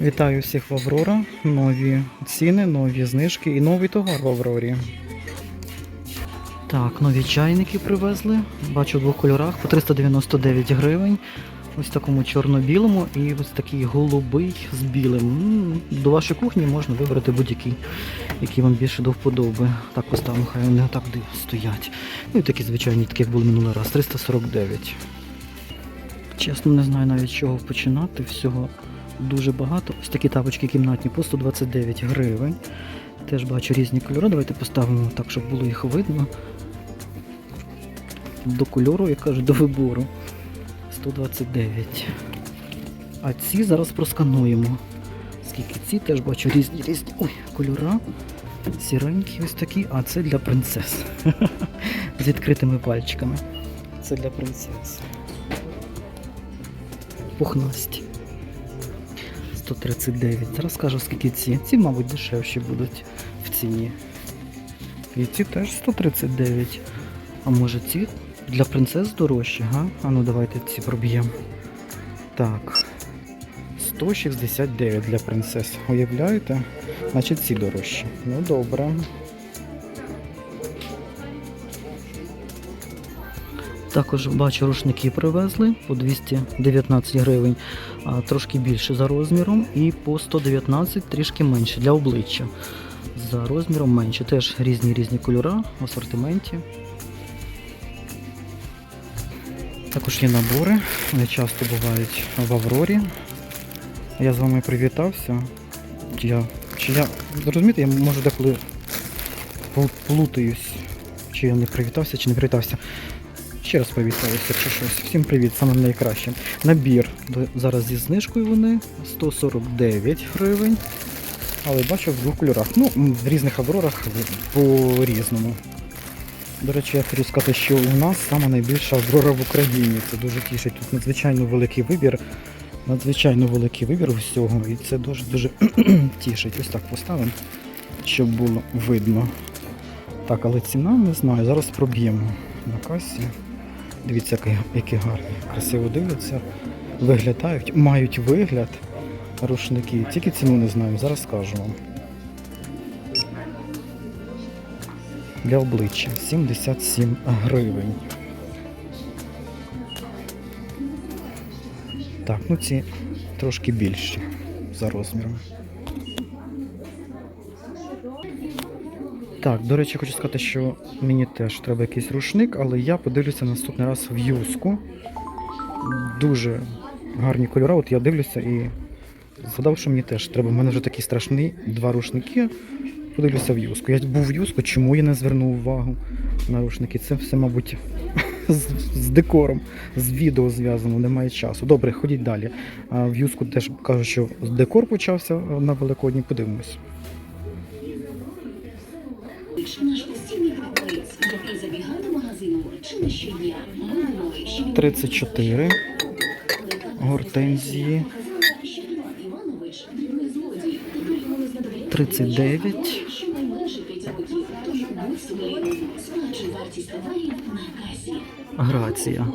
Вітаю всіх в Аврора. Нові ціни, нові знижки і новий товар в Аврорі. Так, нові чайники привезли. Бачу в двох кольорах по 399 гривень. Ось такому чорно-білому і ось такий голубий з білим. До вашої кухні можна вибрати будь-який, який вам більше до вподоби. Так поставимо, хай вони так стоять. Ну і такі звичайні, такі як були минулий раз, 349. Чесно, не знаю навіть чого починати. Всього дуже багато. Ось такі тапочки кімнатні по 129 гривень. Теж бачу різні кольори. Давайте поставимо так, щоб було їх видно. До кольору, як кажуть, до вибору. 129. А ці зараз проскануємо. Скільки ці теж бачу різні різні ой, кольора. Сіренькі ось такі, а це для принцес. З відкритими пальчиками. Це для принцес. Пухнасті. 139. Зараз скажу, скільки ці. Ці, мабуть, дешевші будуть в ціні. І ці теж 139. А може ці для принцес дорожчі, га? А ну давайте ці проб'ємо. Так. 169 для принцес. Уявляєте? Значить ці дорожчі. Ну добре. Також бачу, рушники привезли по 219 гривень, трошки більше за розміром, і по 119 трішки менше для обличчя. За розміром менше. Теж різні різні кольори в асортименті. Також є набори, вони часто бувають в Аврорі. Я з вами привітався. Я, чи я, розумієте, я можу деколи плутаюсь, чи я не привітався, чи не привітався. Ще раз привітаюся, якщо щось. Всім привіт, саме найкраще. Набір зараз зі знижкою вони 149 гривень. Але бачу в двох кольорах. Ну, в різних аврорах по-різному. До речі, я хочу сказати, що у нас саме найбільша аврора в Україні. Це дуже тішить. Тут надзвичайно великий вибір. Надзвичайно великий вибір всього. І це дуже-дуже тішить. Ось так поставимо, щоб було видно. Так, але ціна не знаю. Зараз проб'ємо на касі. Дивіться, які, гарні. Красиво дивляться, виглядають, мають вигляд рушники. Тільки ціну не знаю, зараз скажу вам. Для обличчя 77 гривень. Так, ну ці трошки більші за розміром. Так, до речі, хочу сказати, що мені теж треба якийсь рушник, але я подивлюся наступний раз в юску. Дуже гарні кольори. От я дивлюся і згадав, що мені теж треба. У мене вже такі страшні два рушники. Подивлюся в юску. Я був в юску, чому я не звернув увагу на рушники? Це все, мабуть, з, з декором, з відео зв'язано, немає часу. Добре, ходіть далі. В юску теж кажуть, що декор почався на Великодні. Подивимось. 134 гортензії. 39. Грація.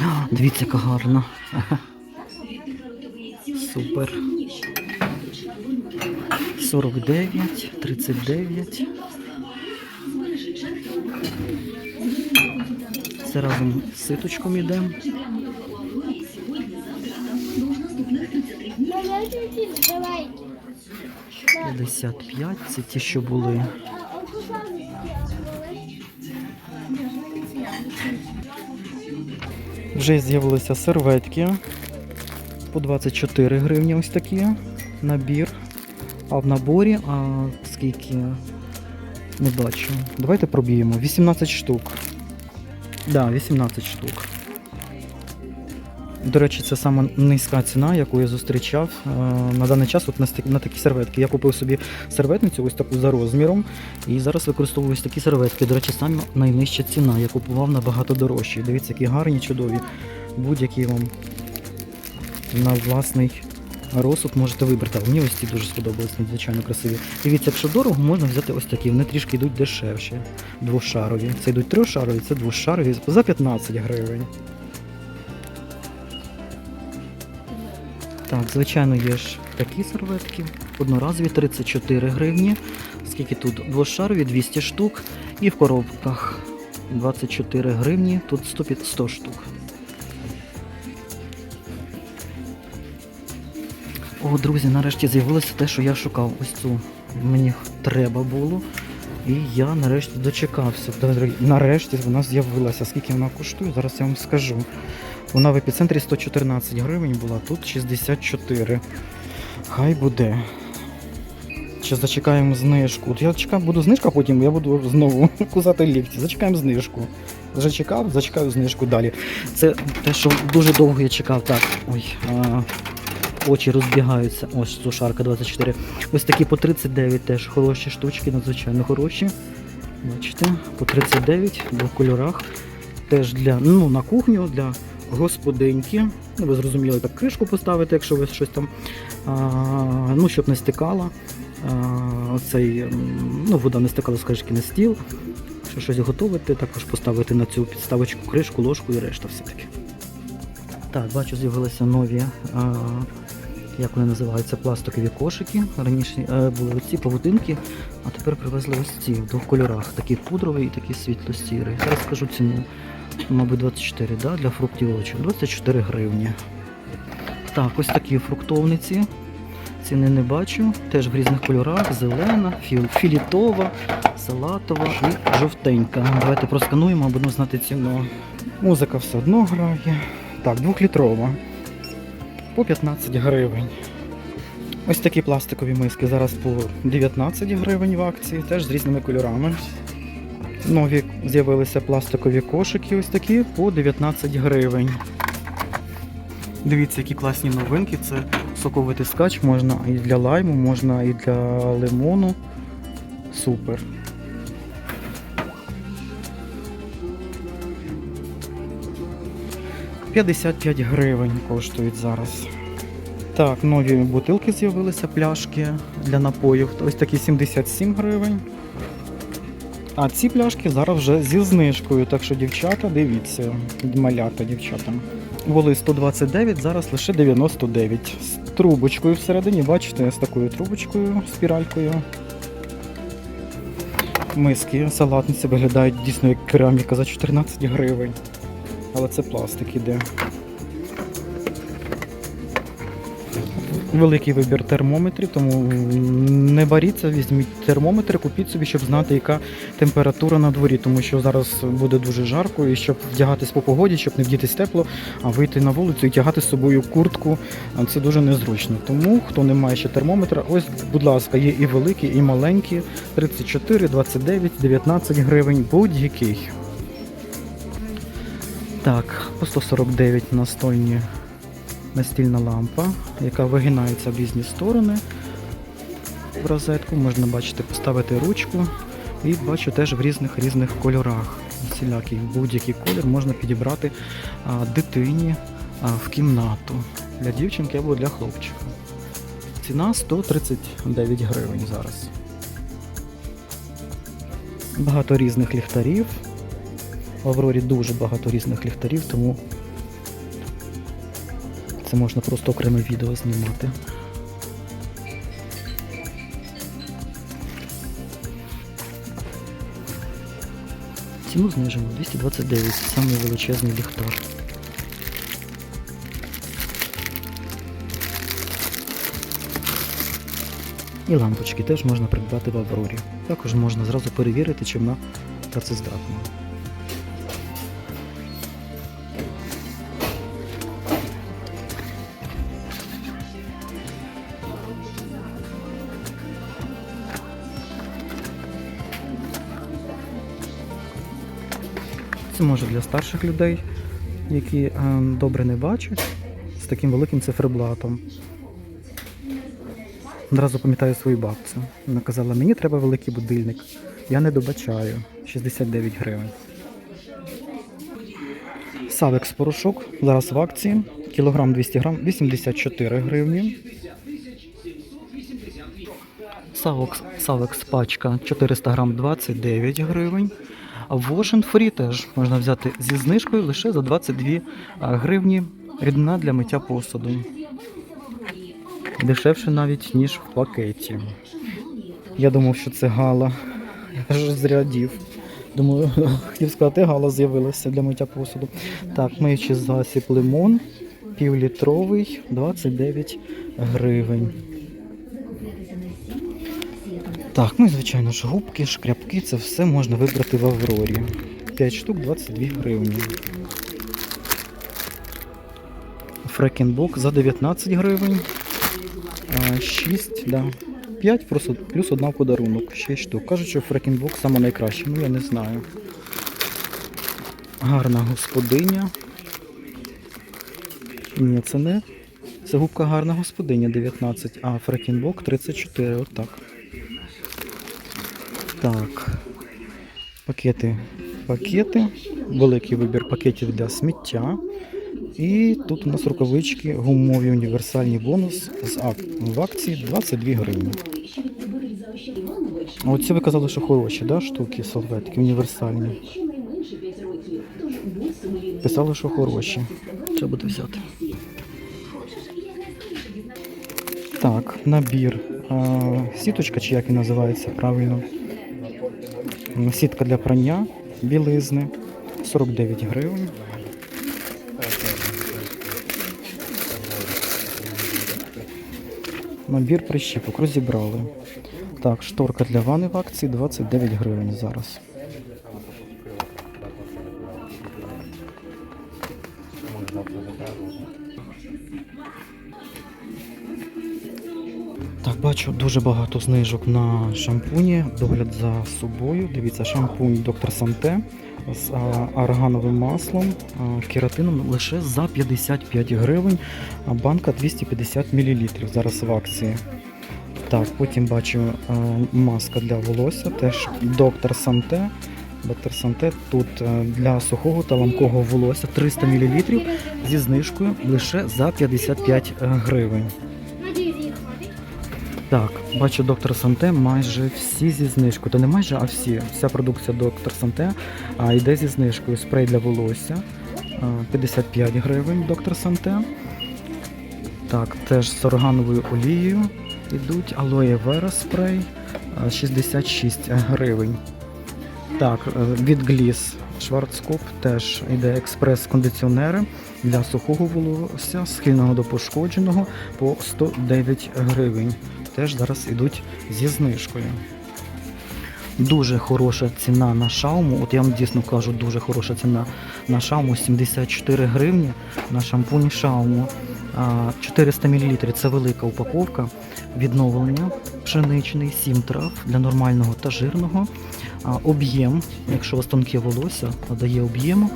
А, дивіться, яка гарна. Супер. 49, 39. Це разом з ситочком іде. Давайте. 55, це ті, що були. Вже з'явилися серветки по 24 гривні ось такі. Набір. А в наборі, а скільки не бачу. Давайте проб'ємо. 18 штук. Да, 18 штук. До речі, це саме низька ціна, яку я зустрічав е, на даний час от на, на такі серветки. Я купив собі серветницю, ось таку за розміром, і зараз використовую ось такі серветки. До речі, саме найнижча ціна. Я купував набагато дорожчі. Дивіться, які гарні, чудові. Будь-які вам на власний розсуд можете вибрати. А Мені ось ці дуже сподобались, надзвичайно красиві. Дивіться, якщо дорого, можна взяти ось такі. Вони трішки йдуть дешевші. Двошарові. Це йдуть трьохшарові, це двошарові за 15 гривень. Так, звичайно, є ж такі серветки. Одноразові 34 гривні. Скільки тут? Двошарові 200 штук. І в коробках 24 гривні, тут 100, 100 штук. О, друзі, нарешті з'явилося те, що я шукав. Ось цю мені треба було. І я нарешті дочекався. Нарешті вона з'явилася. Скільки вона коштує, зараз я вам скажу. Вона в епіцентрі 114 гривень була, тут 64. Хай буде. Ще зачекаємо знижку. От я чекав, буду знижка, потім я буду знову кусати лікті. Зачекаємо знижку. Вже чекав, зачекаю знижку далі. Це те, що дуже довго я чекав. Так, ой, а, очі розбігаються. Ось сушарка 24. Ось такі по 39 теж хороші штучки, надзвичайно хороші. Бачите, по 39 в кольорах. Теж для ну, на кухню, для господиньки. Ну, ви зрозуміли, так кришку поставити, якщо ви щось там, а, ну, щоб не стикала. А, оцей, ну, вода не стикала з кришки на стіл. Якщо щось готувати, також поставити на цю підставочку кришку, ложку і решта все-таки. Так, бачу, з'явилися нові, а, як вони називаються, пластикові кошики. Раніше е, були оці павутинки, а тепер привезли ось ці в двох кольорах. Такий пудровий і такий світло-сірий. Зараз скажу ціну. Мабуть, 24, да? для фруктів і овочів. 24 гривні. Так, ось такі фруктовниці. Ціни не бачу. Теж в різних кольорах: зелена, філітова, салатова і жовтенька. Давайте проскануємо, будемо знати ціну. Музика все одно грає. Так, двохлітрова. По 15 гривень. Ось такі пластикові миски зараз по 19 гривень в акції, теж з різними кольорами. Нові з'явилися пластикові кошики, ось такі по 19 гривень. Дивіться, які класні новинки. Це соковитий скач, можна і для лайму, можна і для лимону. Супер. «55 гривень коштують зараз. Так, нові бутилки з'явилися, пляшки для напоїв. Ось такі 77 гривень. А ці пляшки зараз вже зі знижкою, так що дівчата, дивіться, малята дівчата. Були 129, зараз лише 99. З трубочкою всередині, бачите, з такою трубочкою, спіралькою. Миски, салатниці виглядають дійсно як кераміка за 14 гривень. Але це пластик іде. Великий вибір термометрів, тому не боріться, візьміть термометр, купіть собі, щоб знати, яка температура на дворі, тому що зараз буде дуже жарко, і щоб вдягатись по погоді, щоб не вдітись тепло, а вийти на вулицю і тягати з собою куртку, це дуже незручно. Тому, хто не має ще термометра, ось, будь ласка, є і великі, і маленькі, 34, 29, 19 гривень, будь-який. Так, по 149 настольні настільна лампа, яка вигинається в різні сторони. В розетку можна бачити, поставити ручку. І бачу теж в різних різних кольорах. Всілякий будь-який колір можна підібрати а, дитині а, в кімнату для дівчинки або для хлопчика. Ціна 139 гривень зараз. Багато різних ліхтарів. В Аврорі дуже багато різних ліхтарів, тому це можна просто окреме відео знімати. Ціну знижено 229, самий величезний ліхтар. І лампочки теж можна придбати в Аврорі. Також можна зразу перевірити, чи вона працездатна. Це може для старших людей, які е, добре не бачать, з таким великим циферблатом. Одразу пам'ятаю свою бабцю. Вона казала, мені треба великий будильник. Я не добачаю. 69 гривень. Савекс порошок зараз в акції. Кілограм 200 грам 84 гривні. Савекс, Савекс пачка 400 грам 29 гривень. А Washing Free теж можна взяти зі знижкою лише за 22 гривні рідина для миття посуду. Дешевше навіть, ніж в пакеті. Я думав, що це гала. Я ж зрядів. Думаю, хотів сказати, гала з'явилася для миття посуду. Так, миючий засіб лимон, півлітровий, 29 гривень. Так, ну і звичайно ж губки, шкряпки, це все можна вибрати в Аврорі. 5 штук 22 гривні. Фрекенбок за 19 гривень. 6, да. 5 плюс, одна в подарунок. 6 штук. Кажуть, що фрекенбок саме найкраще, ну я не знаю. Гарна господиня. Ні, це не. Це губка гарна господиня 19, а фрекенбок 34, отак. Так. Пакети. Пакети. Великий вибір пакетів для сміття. І тут у нас рукавички гумові універсальні бонус з ак- в акції 22 гривні. А Оці ви казали, що хороші, да, штуки, салфетки універсальні. Щонайменше 5 років. Тож будь сумлінним. Писали, що хороші. Що буде взяти? Так, набір. А, сіточка, чи як він називається правильно. Сітка для прання білизни 49 гривень. Набір прищіпок розібрали. Так, шторка для ванни в акції 29 гривень зараз. Так, бачу дуже багато знижок на шампуні. Догляд за собою. Дивіться, шампунь Доктор Санте з аргановим маслом, кератином лише за 55 гривень, а банка 250 мл. Зараз в акції. Так, потім бачу маска для волосся, теж Доктор Санте. Доктор Санте тут е, для сухого та ламкого волосся 300 мл зі знижкою лише за 55 гривень. Так, бачу доктор Санте майже всі зі знижкою. То не майже, а всі. Вся продукція доктор Санте а, йде зі знижкою. Спрей для волосся 55 гривень доктор Санте. Так, теж з органовою олією йдуть. Алоє Вера спрей 66 гривень. Так, е, від Гліс Шварцкоп теж йде експрес-кондиціонери для сухого волосся, схильного до пошкодженого по 109 гривень. Теж зараз йдуть зі знижкою. Дуже хороша ціна на шауму. От я вам дійсно кажу, дуже хороша ціна на шауму 74 гривні на шампунь шауму. 400 мл це велика упаковка. Відновлення пшеничний, 7 трав для нормального та жирного. Об'єм, якщо у вас тонке волосся, дає об'єму.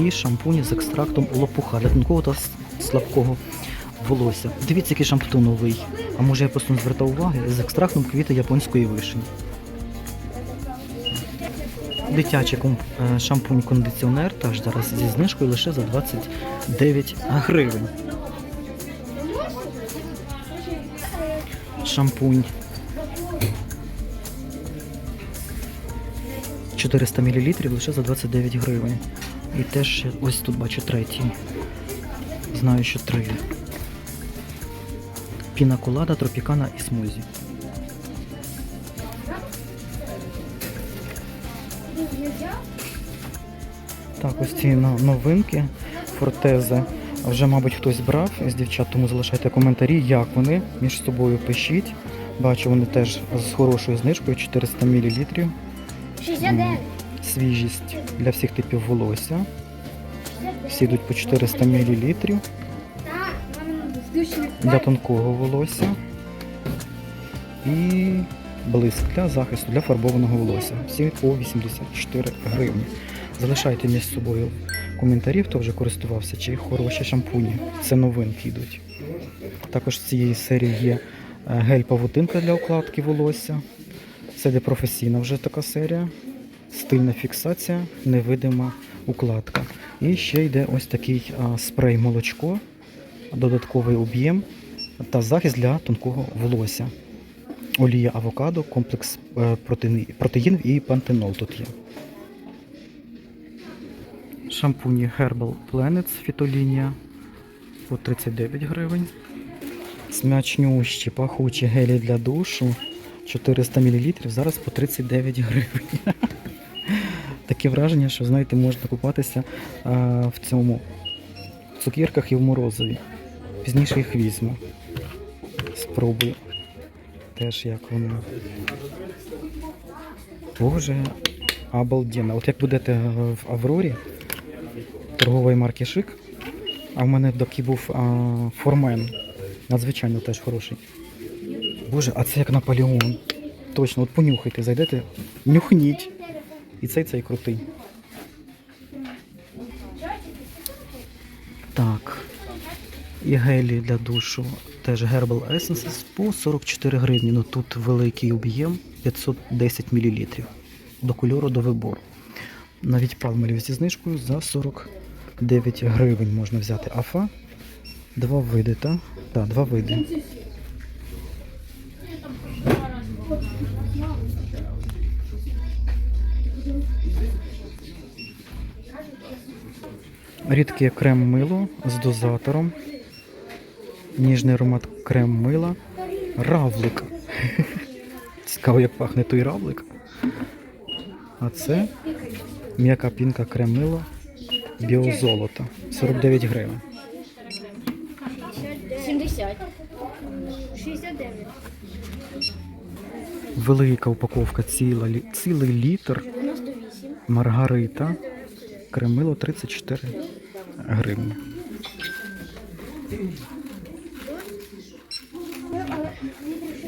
І шампунь з екстрактом лопуха для тонкого та слабкого волосся. Дивіться, який шампунь новий. А може я просто не звертав уваги з екстрактом квіти японської вишні. Дитячий е, шампунь-кондиціонер теж зараз зі знижкою лише за 29 гривень. Шампунь 400 мл лише за 29 гривень. І теж ось тут бачу третій. Знаю, що три. Пінаколада, тропікана і смузі. Так, ось ці новинки, фортези. Вже, мабуть, хтось брав з дівчат, тому залишайте коментарі, як вони між собою пишіть. Бачу, вони теж з хорошою знижкою 400 мл. 69. Свіжість для всіх типів волосся. Всі йдуть по 400 мл для тонкого волосся. І блиск для захисту для фарбованого волосся. Всі по 84 гривні. Залишайте між собою коментарі, хто вже користувався, чи хороші шампуні. Це новинки йдуть. Також з цієї серії є е, гель-павутинка для укладки волосся. Це йде професійна вже така серія. Стильна фіксація, невидима укладка. І ще йде ось такий а, спрей молочко, додатковий об'єм та захист для тонкого волосся. Олія авокадо, комплекс е, протеїн- протеїнів і пантенол тут є. Шампуні Herbal Planets фітолінія по 39 гривень. Смачнющі, пахучі гелі для душу. 400 мл, зараз по 39 гривень. Таке враження, що знаєте, можна купатися а, в цьому в цукерках і в морозові. Пізніше їх візьму. Спробую. Теж як воно. Боже, обалденно. От як будете в Аврорі торгової марки Шик, а в мене такий був а, формен. Надзвичайно теж хороший. Боже, а це як Наполеон. Точно, от понюхайте, зайдете, нюхніть. І цей цей крутий. Так. І гелі для душу. Теж Herbal Essences по 44 гривні. Ну тут великий об'єм 510 мл. До кольору до вибору. Навіть палмелів зі знижкою за 49 гривень можна взяти. Афа. Два види, так? Так, два види. Рідке крем мило з дозатором. Ніжний аромат крем мила. Равлик. Цікаво, як пахне той равлик. А це м'яка пінка крем мила біозолото. 49 гривень. 70. 69. Велика упаковка ціла, цілий літр. 98. Маргарита. Кремило 34 гривні.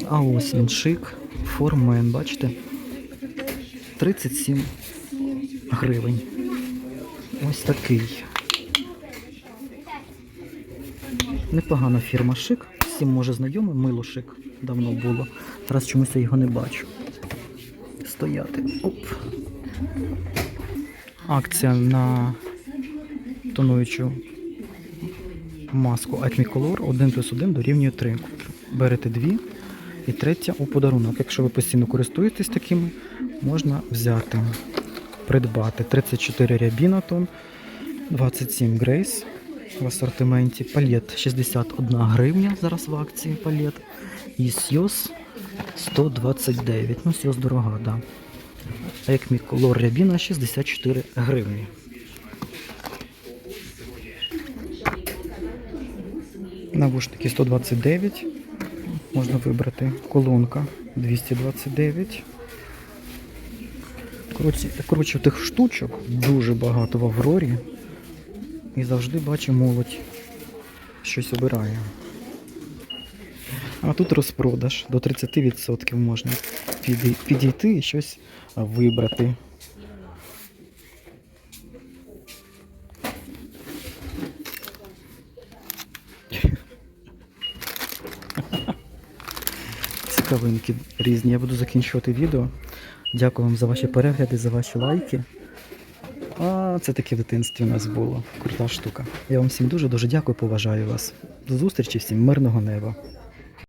А ось він шик. Формен, бачите? 37 гривень. Ось такий. Непогана фірма Шик. Всім може знайоме, мило Шик давно було. Зараз чомусь я його не бачу. Стояти. Оп. Акція на тонуючу маску Acme Color 1 плюс 1 дорівнює 3. Берете дві і третя у подарунок. Якщо ви постійно користуєтесь такими, можна взяти, придбати 34 рябінатон, 27 Grace в асортименті, палет 61 гривня, зараз в акції палет. І Сйоз 129. Ну, Сйоз дорога. Да. Мій колор рябіна 64 гривні. Навушники 129. Можна вибрати. Колонка 229. Коротше, тих штучок дуже багато в Аврорі. І завжди бачу молодь щось обирає. А тут розпродаж до 30% можна підійти і щось вибрати. Цікавинки різні. Я буду закінчувати відео. Дякую вам за ваші перегляди, за ваші лайки. А це таке в дитинстві у нас було. Крута штука. Я вам всім дуже дуже дякую, поважаю вас. До зустрічі всім, мирного неба.